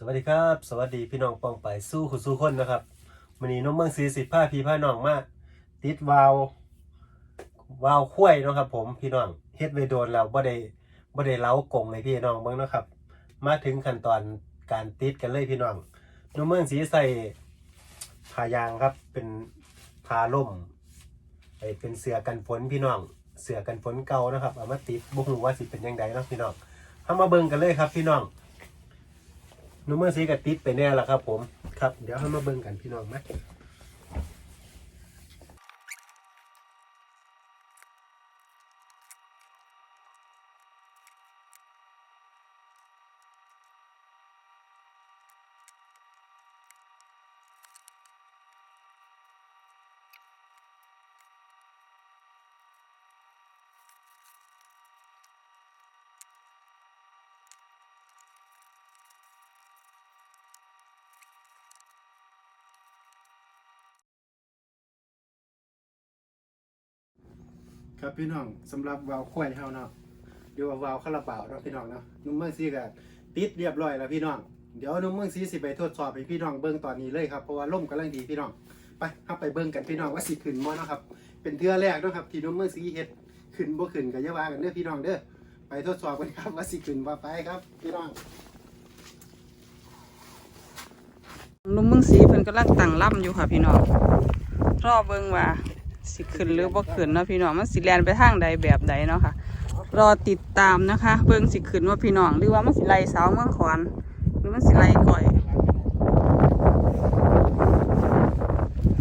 สวัสดีครับ สวัสดีพี่น้องปองไปสู้คุณสู้คนนะครับวันนี้น้องเมืองสีสิบผ้าพี่ผ้าน้องมากติดวาววาวคุ้ยนะครับ ผมพี่น้องเฮ็ดไว้โดนแล้วบ่ได้บ่ได้เล้ากงให้พี่น้องเบิ่งนะครับ มาถึงขั้นตอนการติดกันเลยพี่น้องน้องเมืองสีใส่ผ้ายางครับ เป็นผ้าล่มไอเป็นเสื้อกันฝนพี่น้อง เสื้อกันฝนเก่านะครับเอามาติดบ่ฮู้ว่าสิเป็นยังไงเนาะพี่น้องเฮามาเบิ่งกันเลยครับ พี่น้อง นูเมอร์ซีกับติดไปแน่ละครับผม ครับ เดี๋ยวให้มาเบิ่งกันพี่น้องไหม ครับพี่น้องสำหรับวาวควายเฮาเนาะเดี๋ยวว่าวาล์วคาราบาวเนาะพี่น้องเนาะนุ่มเมืองซีก็ติดเรียบร้อยแล้วพี่น้องเดี๋ยวนุ่มเมืองซีสิไปทดสอบให้พี่น้องเบิ่งตอนนี้เลยครับเพราะว่าล่มกำลังดีพี่น้องไปเฮาไปเบิ่งกันพี่น้องว่าสิขึ้นบ่เนาะครับเป็นเทื่อแรกเนาะครับที่นุ่มเมืองซีเฮ็ดขึ้นบ่ขึ้นก็อย่าว่ากันเด้อพี่น้องเด้อไปทดสอบกันครับว่าสิขึ้นบ่ไปครับพี่น้องลุงเมืองสีเพิ่นกำลังตั้งล่ำอยู่ค่ะพี่น้องรอเบิ่งว่า สิขึ้นหรือบ่ขึ้นเนาะพี่น้องมันสิแลนไปทางใดแบบใดเนาะค่ะ รอติดตามนะคะ เบิ่งสิขึ้นว่าพี่น้องหรือว่ามันสิไล่สาวเมืองขอนหรือมันสิไล่ก่อย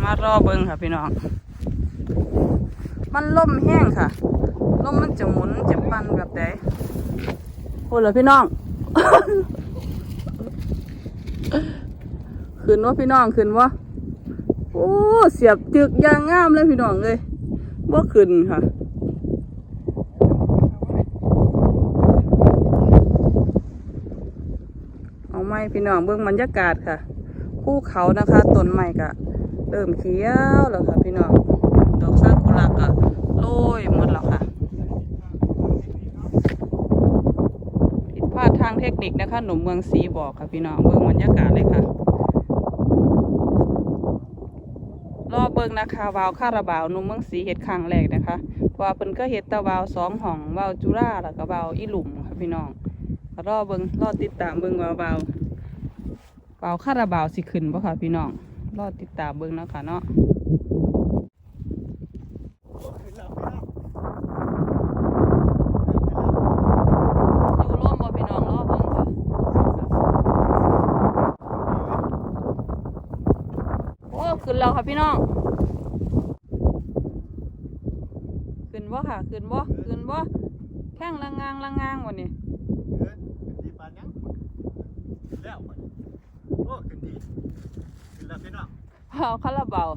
มารอเบิ่งค่ะพี่น้อง มันล่มแห้งค่ะลมมันจะหมุนจะปั่นแบบใดโอ้เหรอพี่น้องขึ้นว่าพี่น้องขึ้นว่า โอ้ เสียบจึกยางงามเลยพี่น้องเลยว่ขึ้นค่ะ เอาไม้พี่น้องเบื้องบรรยากาศค่ะภูเขานะคะต้นไม้ก็เริ่มเขียวแล้วค่ะพี่น้องดอกซากุระก็โรยหมดแล้วค่ะผิดพลาดทางเทคนิคนะคะ หนุ่มเมืองสีบอกค่ะพี่น้องเบื้องบรรยากาศเลยค่ะ รอเบิ่งนะคะวาวคาราบาวนุ่มเมืองสีเห็ดครั้งแรกนะคะเพราะว่าเพิ่นก็เห็ดตะวาวสองห้องวาวจุฬาแล้วก็วาวอีหลุมค่ะพี่น้องรอเบิ่งรอติดตามเบิ่งวาวาววาวคาราบาวสิขึ้นบ่ค่ะพี่น้องรอติดตามเบิ่งนะค่ะเนาะอยู่ร่วมบ่พี่น้องรอเบิ่งค่ะโอ้ ขึ้นแล้วค่ะพี่น้อง ขึ้นบ่ค่ะ ขึ้นบ่ขึ้นบ่แข้งละงางละงางวันนี้เออขึ้นดีปานยังแล้วบัดนี้โอ้ขึ้นดีขึ้นแล้วพี่น้องเอาคาราบาว